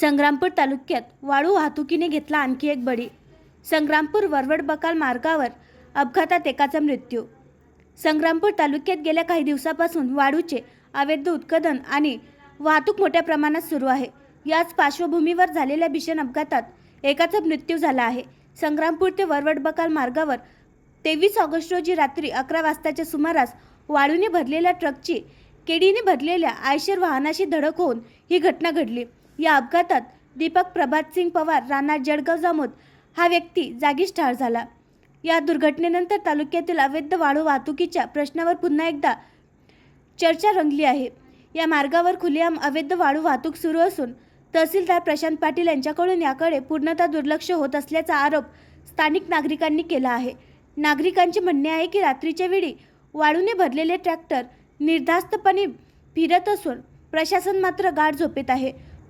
संग्रामपूर तालुक्यात वाळू वाहतुकीने घेतला आणखी एक बळी. संग्रामपूर वरवड बकाल मार्गावर अपघातात एकाचा मृत्यू. संग्रामपूर तालुक्यात गेल्या काही दिवसापासून वाळूचे अवैध उत्खनन आणि वाहतूक मोठ्या प्रमाणात सुरू आहे. याच पार्श्वभूमीवर झालेल्या भीषण अपघातात एकाचा मृत्यू झाला आहे. संग्रामपूर ते वरवड बकाल मार्गावर तेवीस ऑगस्ट रोजी रात्री अकरा वाजताच्या सुमारास वाळूने भरलेल्या ट्रकची केडीने भरलेल्या आयशर वाहनाशी धडक होऊन ही घटना घडली. या अपघातात दीपक प्रभात सिंग पवार राणा जळगाव जामोद हा व्यक्ती जागीच ठार झाला. या दुर्घटनेनंतर तालुक्यातील अवैध वाळू वाहतुकीच्या प्रश्नावर पुन्हा एकदा चर्चा रंगली आहे. या मार्गावर खुलेआम अवैध वाळू वाहतूक सुरू असून तहसीलदार प्रशांत पाटील यांच्याकडून याकडे पूर्णतः दुर्लक्ष होत असल्याचा आरोप स्थानिक नागरिकांनी केला आहे. नागरिकांचे म्हणणे आहे की रात्रीच्या वेळी वाळूने भरलेले ट्रॅक्टर निर्धास्तपणे फिरत असून प्रशासन मात्र गाढ झोपेत आहे.